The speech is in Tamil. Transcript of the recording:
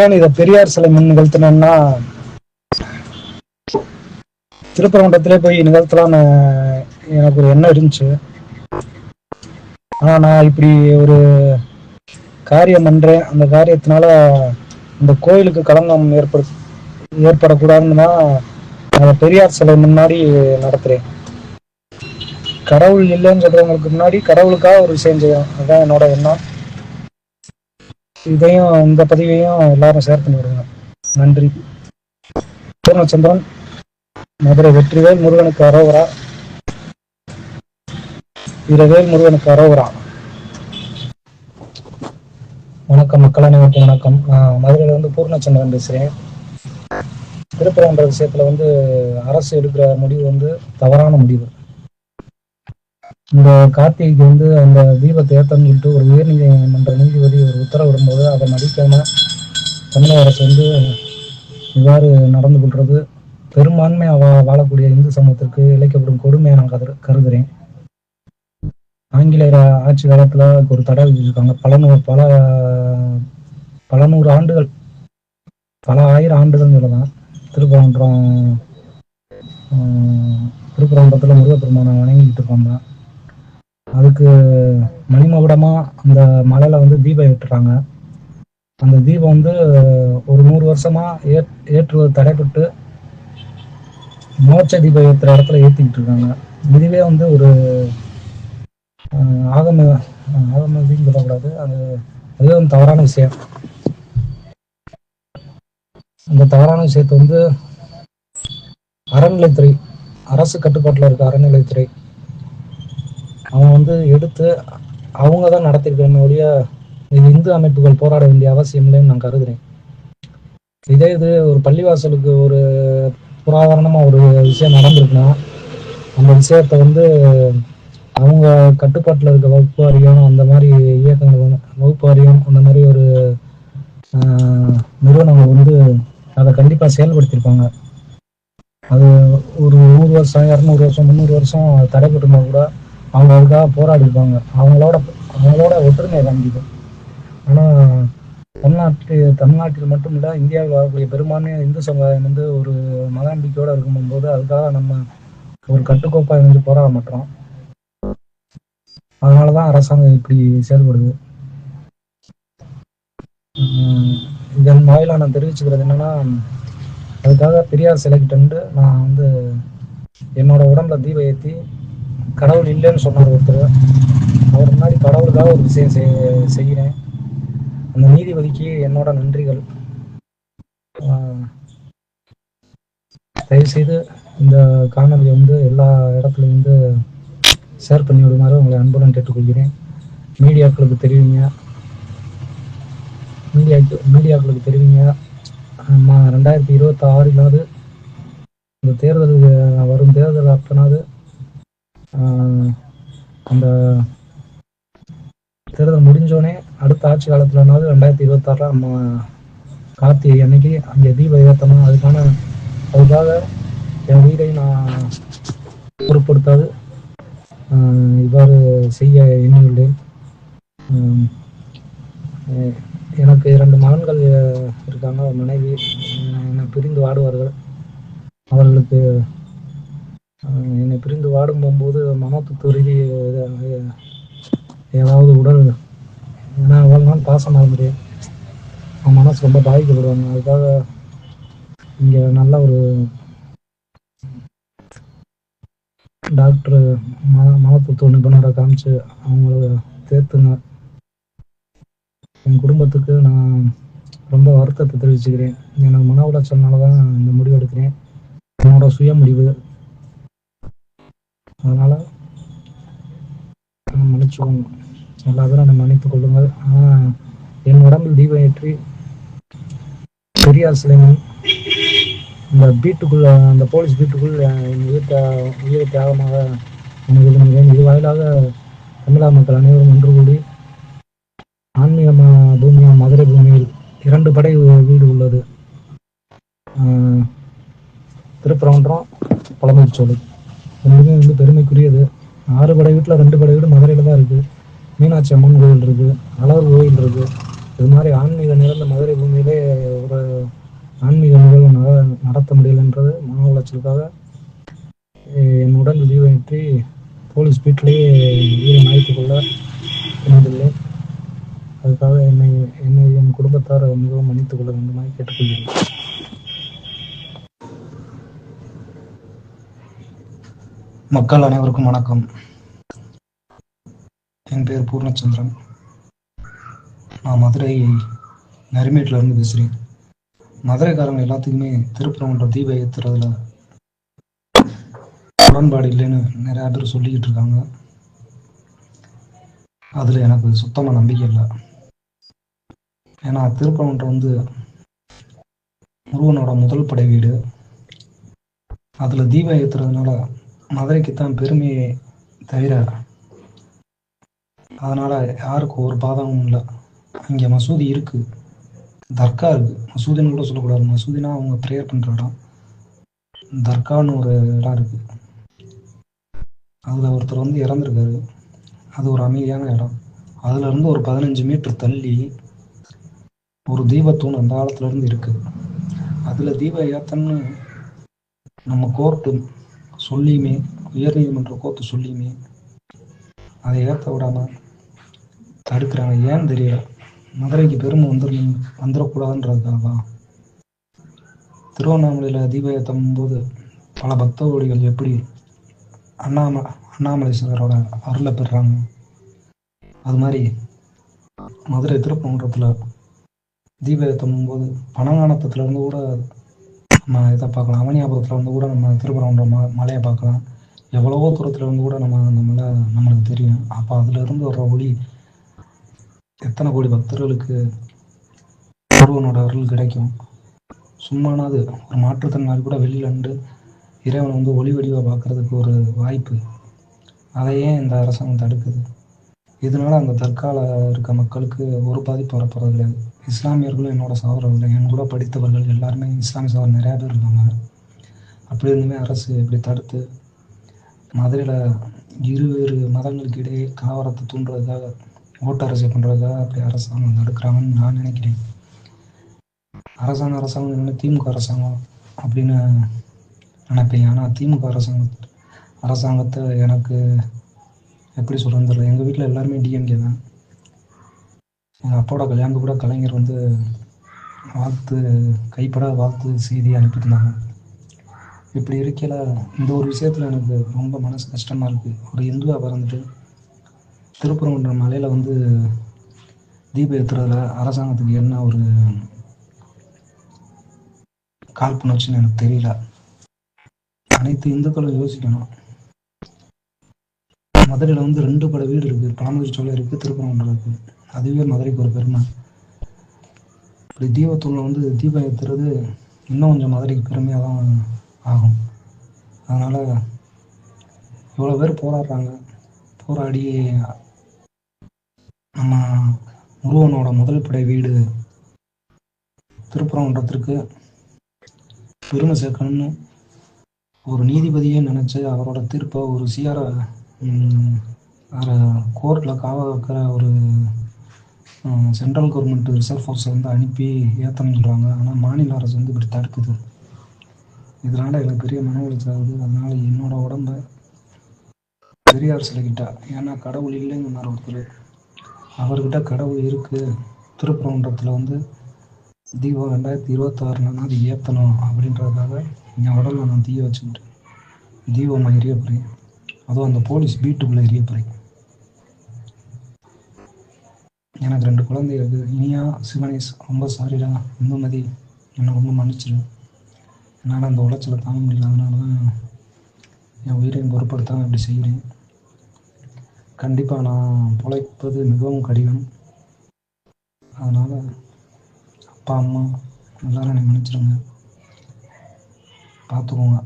ஏன் இதை பெரியார் சிலை முன் நிகழ்த்தினேன்னா திருப்பரங்குன்றத்திலே போய் நிகழ்த்தலாம்னு எனக்கு ஒரு எண்ணம் இருந்துச்சு. ஆனா நான் இப்படி ஒரு காரியம் பண்றேன். அந்த காரியத்தினால இந்த கோயிலுக்கு களங்கம் ஏற்பட ஏற்படக்கூடாதுன்னு தான் பெரியார் சிலை முன்னாடி நடத்துறேன். கடவுள் இல்லைன்னு சொல்றவங்களுக்கு முன்னாடி கடவுளுக்காக ஒரு விஷயம் செய்யும் அதுதான் என்னோட எண்ணம். இதையும் இந்த பதிவையும் எல்லாரும் ஷேர் பண்ணி விடுங்க நன்றி. பூர்ணச்சந்திரன் மதுரை வெற்றிவேல் முருகனுக்கு அரோவரா இரவேல் முருகனுக்கு அரோவரா வணக்கம் மக்கள் அனைவருக்கும் வணக்கம். நான் மதுரையில வந்து பூர்ணச்சந்திரன் பேசுறேன். திருப்பரங்குன்ற விஷயத்துல வந்து அரசு எடுக்கிற முடிவு வந்து தவறான முடிவு. இந்த கார்த்திகைக்கு வந்து அந்த தீபத்தை ஏத்தம்னு சொல்லிட்டு ஒரு உயர்நீதிமன்ற நீதிபதி ஒரு உத்தரவிடும்போது அதை மதிக்காம தமிழக அரசு வந்து இவ்வாறு நடந்து கொள்றது. பெரும்பான்மையாக வா- வாழக்கூடிய இந்து சமூகத்திற்கு இழைக்கப்படும் கொடுமையை நான் கரு கருதுறேன். ஆங்கிலேயர் ஆட்சி காலத்தில் ஒரு தடை விதிச்சிருக்காங்க. பல நூறு பல பல நூறு ஆண்டுகள் பல ஆயிரம் ஆண்டுகள் சொல்லலாம். திருப்பரங்குன்றம் திருப்பரங்குன்றத்தில் திருப்பரங்குன்றத்துல முருகப்பெருமானை வணங்கிட்டு இருக்கோம் தான் அதுக்கு மணிமகுடமா அந்த மலையில வந்து தீபம் ஏற்றுறாங்க. அந்த தீபம் வந்து ஒரு நூறு வருஷமா ஏ ஏற்றுவது தடைப்பட்டு மோட்ச தீபம் ஏற்றுற இடத்துல ஏற்றிக்கிட்டு இருக்காங்க. இதுவே வந்து ஒரு ஆகம ஆகம விதின்னு சொல்லக்கூடாது. அது அதுவே வந்து தவறான விஷயம். அந்த தவறான விஷயத்தை வந்து அறநிலைத்துறை அரசு கட்டுப்பாட்டில் இருக்க அறநிலைத்துறை அவங்க வந்து எடுத்து அவங்க தான் நடத்திருக்கணும் ஒழிய இது இந்து அமைப்புகள் போராட வேண்டிய அவசியம் இல்லைன்னு நான் கருதுறேன். இதே இது ஒரு பள்ளிவாசலுக்கு ஒரு புராதாரணமாக ஒரு விஷயம் நடந்திருக்குன்னா அந்த விஷயத்த வந்து அவங்க கட்டுப்பாட்டில் இருக்க வகுப்பு வாரியம் அந்த மாதிரி இயக்கங்கள் வகுப்பு வாரியம் அந்த மாதிரி ஒரு நிறுவனங்கள் வந்து அதை கண்டிப்பாக செயல்படுத்தியிருப்பாங்க. அது ஒரு நூறு வருஷம் இரநூறு வருஷம் முந்நூறு வருஷம் தடைப்பட்டிருந்தா கூட அவங்க அதுக்காக போராடி இருப்பாங்க அவங்களோட அவங்களோட ஒற்றுமையை காமிக்குது ஆனால் தமிழ்நாட்டு தமிழ்நாட்டில் மட்டும் இல்லை இந்தியாவில் வரக்கூடிய பெரும்பான்மையான இந்து சமுதாயம் வந்து ஒரு மகாநம்பிக்கையோடு இருக்கும்போது அதுக்காக நம்ம ஒரு கட்டுக்கோப்பாக இருந்து போராட மாட்டோம். அதனால தான் அரசாங்கம் இப்படி செயல்படுது. உம் இதன் வாயிலாக நான் தெரிவிச்சுக்கிறது என்னன்னா அதுக்காக பெரியார் சிலைக்கிட்ட நான் வந்து என்னோட உடம்புல தீபம் ஏற்றி கடவுள் இல்லைன்னு சொன்னார் ஒருத்தர். அவர் முன்னாடி கடவுளுக்காக ஒரு விஷயம் செய் செய்கிறேன். அந்த நீதிபதிக்கு என்னோட நன்றிகள். தயவுசெய்து இந்த காணொலியை வந்து எல்லா இடத்துலையும் வந்து ஷேர் பண்ணி விடுமாறு உங்களை அன்புடன் கேட்டுக்கொள்கிறேன். மீடியாக்களுக்கு தெரிவிங்க. மீடியா மீடியாக்களுக்கு தெரிவிங்க. ரெண்டாயிரத்தி இருபத்தி ஆறிலாவது இந்த தேர்தல் வரும் தேர்தல் அப்பனாவது அந்த தேர்தல் முடிஞ்சோடனே அடுத்த ஆட்சி காலத்துலனாவது ரெண்டாயிரத்தி இருபத்தாறுல நம்ம கார்த்திகை அன்னைக்கு அங்கே தீபம் ஏற்றணும் அதுக்கான அதுக்காக என் உயிரை நான் பொருட்படுத்தாது. இவ்வாறு செய்ய எண்ணியுள்ளேன் எனக்கு இரண்டு மகன்கள் இருக்காங்க. மனைவி என்னை பிரிந்து வாடுவார்கள். அவர்களுக்கு என்னை பிரிந்து வாடும் போகும்போது மனத்து ரீதி ஏதாவது உடல் ஏன்னா அவ்வளோ பாசமாக இருந்துட்டேன் அவன் மனசு ரொம்ப பாதிக்கப்படுவாங்க அதுக்காக இங்கே நல்ல ஒரு டாக்டர் மன மனத்தத்துவ நிபுணரை காமிச்சு அவங்கள தேர்த்துங்க என் குடும்பத்துக்கு நான் ரொம்ப வருத்தத்தை தெரிவிச்சுக்கிறேன். எனக்கு மன உளைச்சல்னால தான் இந்த முடிவு எடுக்கிறேன். என்னோட சுய முடிவு அதனால மன்னிச்சுக்கோங்க. எல்லா நம்ம என்னை மன்னித்துக் கொள்ளுங்கள். ஆனால் என் உடம்பில் தீபம் ஏற்றி பெரியார் சிலைமன் இந்த பீட்டுக்குள்ள அந்த போலீஸ் வீட்டுக்குள் என் உயிர் தியா- உயிரை தியாகமாக எனக்கு இது பண்ணுகிறேன் இது வாயிலாக தமிழக மக்கள் அனைவரும் ஒன்று கூடி ஆன்மீக ம- மதுரை பூமியில் இரண்டு படை வீடு உள்ளது. திருப்பரங்குன்றம் பழமுதிர்ச்சோலை ரெண்டுமே வந்து பெருமைக்குரியது. ஆறு படை வீட்டில் ரெண்டு படை வீடு மதுரையில் தான் இருக்குது மீனாட்சி அம்மன் கோயில் இருக்குது அழகர் கோயில் இருக்குது இது மாதிரி ஆன்மீக நிறந்த மதுரை பூமியிலே ஒரு ஆன்மீக நிகழ்வு நட- நடத்த முடியலன்றது மன உளைச்சலுக்காக என் உடல் தீபமேற்றி போலீஸ் வீட்டிலேயே உயிரை மாய்த்துக் கொள்ள அதுக்காக என்னை என்னை என் குடும்பத்தார் மிகவும் மன்னித்துக் கொள்ள வேண்டுமாய் கேட்டுக்கொள்கிறேன். மக்கள் அனைவருக்கும் வணக்கம். என் பேர் பூர்ணச்சந்திரன். நான் மதுரை நரிமேட்டில் இருந்து பேசுகிறேன் மதுரைக்காரங்க எல்லாத்துக்குமே திருப்பரங்குன்ற தீபம் ஏற்றுறதுல உடன்பாடு இல்லைன்னு நிறையா பேர் சொல்லிக்கிட்டு இருக்காங்க. அதில் எனக்கு சுத்தமாக நம்பிக்கை இல்லை. ஏன்னா திருப்பரங்குன்றம் வந்து முருகனோட முதல் படை வீடு. அதில் தீபம் ஏற்றுறதுனால மதுரைக்கு தான் பெருமையே தவிர அதனால் யாருக்கும் ஒரு பாதகமும் இல்லை. அங்கே மசூதி இருக்குது தர்கா இருக்குது மசூதின்னு கூட சொல்லக்கூடாது. மசூதினா அவங்க ப்ரேயர் பண்ணுற இடம். தர்கான்னு ஒரு இடம் இருக்குது அதில் ஒருத்தர் வந்து இறந்துருக்காரு. அது ஒரு அமைதியான இடம். அதுல இருந்து ஒரு பதினஞ்சு மீட்டர் தள்ளி ஒரு தீபத்தூண் அந்த காலத்துல இருந்து இருக்கு. அதுல தீபம் ஏத்தன்னு நம்ம கோர்ட்டு சொல்லியுமே உயர்நீதிமன்ற கோர்த்து சொல்லியுமே அதை ஏற்ற விடாம தடுக்கிறாங்க. ஏன்னு தெரியல? மதுரைக்கு பெருமை வந்துரு வந்துடக்கூடாதுன்றதுக்காக தான் திருவண்ணாமலையில தீபம் ஏற்றும் போது பல பக்தகோடிகள் எப்படி அண்ணாம அண்ணாமலேஸ்வரரோட அருளை பெறுறாங்க? அது மாதிரி மதுரை திருப்பங்குன்றத்தில் தீப ஏற்றும் போது பனங்கானத்துல இருந்து கூட நம்ம இதை பார்க்கலாம். அவனியாபுரத்தில் வந்து கூட நம்ம திருப்பரங்குன்ற ம மலையை பார்க்கலாம். எவ்வளவோ தூரத்தில் இருந்து கூட நம்ம நம்மள நம்மளுக்கு தெரியும். அப்போ அதுலேருந்து வர்ற ஒளி எத்தனை கோடி பக்தர்களுக்கு ஒருவனோட அருள் கிடைக்கும்? சும்மானாது ஒரு மாற்றுத்திறனாளி கூட வெளியில் இருந்து இறைவனை வந்து ஒளி வடிவாக பார்க்கறதுக்கு ஒரு வாய்ப்பு. அதையே இந்த அரசாங்கம் தடுக்குது? இதனால அந்த தற்கால இருக்க மக்களுக்கு ஒரு பாதிப்பு வரப்போறது கிடையாது. இஸ்லாமியர்களும் என்னோட சகோதரர்கள் என் கூட படித்தவர்கள் எல்லாருமே இஸ்லாமிய சகோதரர் நிறையா பேர் இருக்காங்க. அப்படி இருந்துமே அரசு இப்படி தடுத்து மதுரையில் இருவேறு மதங்களுக்கு இடையே கலவரத்தை தூண்டுறதுக்காக ஓட்டு அரசியல் பண்ணுறதுக்காக அப்படி அரசாங்கம் தடுக்கிறாங்கன்னு நான் நினைக்கிறேன். அரசாங்கம் அரசாங்கம் என்ன திமுக அரசாங்கம் அப்படின்னு நினைப்பேன். ஆனால் திமுக அரசாங்கம் அரசாங்கத்தை எனக்கு எப்படி சொல்கிறது தெரியல. எங்கள் வீட்டில் எல்லாருமே டிஎம்கே தான். எங்கள் அப்பாவோட கல்யாணத்துக்கு கூட கலைஞர் வந்து வாழ்த்து கைப்பட வாழ்த்து செய்தி அனுப்பியிருந்தாங்க. இப்படி இருக்கையில் இந்த ஒரு விஷயத்தில் எனக்கு ரொம்ப மனசு கஷ்டமாக இருக்குது ஒரு இந்துவாக பிறந்துட்டு திருப்பரங்குன்ற மலையில் வந்து தீபம் ஏற்றுறதுல அரசாங்கத்துக்கு என்ன ஒரு காழ்ப்புணர்ச்சின்னு எனக்கு தெரியல. அனைத்து இந்துக்களும் யோசிக்கணும். மதுரையில் வந்து ரெண்டு பட வீடு இருக்குது பழமுதிர் சோலை இருக்குது திருப்பரங்குன்றம் இருக்குது அதுவே மதுரைக்கு ஒரு பெருமை. இப்படி தீபத்தூணில் வந்து தீபம் ஏற்றுறது இன்னும் கொஞ்சம் மதுரைக்கு பெருமையாக தான் ஆகும். அதனால் இவ்வளோ பேர் போராடுறாங்க. போராடி நம்ம முருகனோட முதல் படை வீடு திருப்பரங்குன்றத்திற்கு பெருமை சேர்க்கணும்னு ஒரு நீதிபதியே நினச்சி அவரோட தீர்ப்பை ஒரு சிஆரை கோர்ட்டில் காவல் இருக்கிற ஒரு சென்ட்ரல் கவர்மெண்ட் ரிசர்வ் ஃபோர்ஸை வந்து அனுப்பி ஏற்றணுன்னு சொல்கிறாங்க ஆனால் மாநில அரசு வந்து இப்படி தடுக்குது. இதனால் எனக்கு பெரிய மன உளைச்சல் ஆகுது. அதனால் என்னோடய உடம்ப பெரியார் சிலைக்கிட்ட ஏன்னா கடவுள் இல்லைங்கிறார் ஒருத்தர். அவர்கிட்ட கடவுள் இருக்குது திருப்பரங்குன்றத்தில் வந்து தீபம் ரெண்டாயிரத்தி இருபத்தாறுலாம் அது ஏற்றணும் அப்படின்றதுக்காக என் உடம்ப நான் தீய வச்சுக்கிட்டு தீபம் எரிய போகிறேன் அதுவும் அந்த போலீஸ் வீட்டுக்குள்ளே எரிய போகிறேன் எனக்கு ரெண்டு குழந்தை இருக்குது. இனியா சிவனேஷ் ரொம்ப சாரிடா இந்துமதி என்னை ரொம்ப மன்னிச்சிடு என்னால் அந்த உளைச்சலை தாங்க முடியல. அதனால தான் என் உயிரையும் பொருட்படுத்தாமல் இப்படி செய்கிறேன் கண்டிப்பாக நான் பிழைப்பது மிகவும் கடினம். அதனால் அப்பா அம்மா எல்லாரும் என்னை மன்னிச்சிடுங்க பார்த்துக்கோங்க.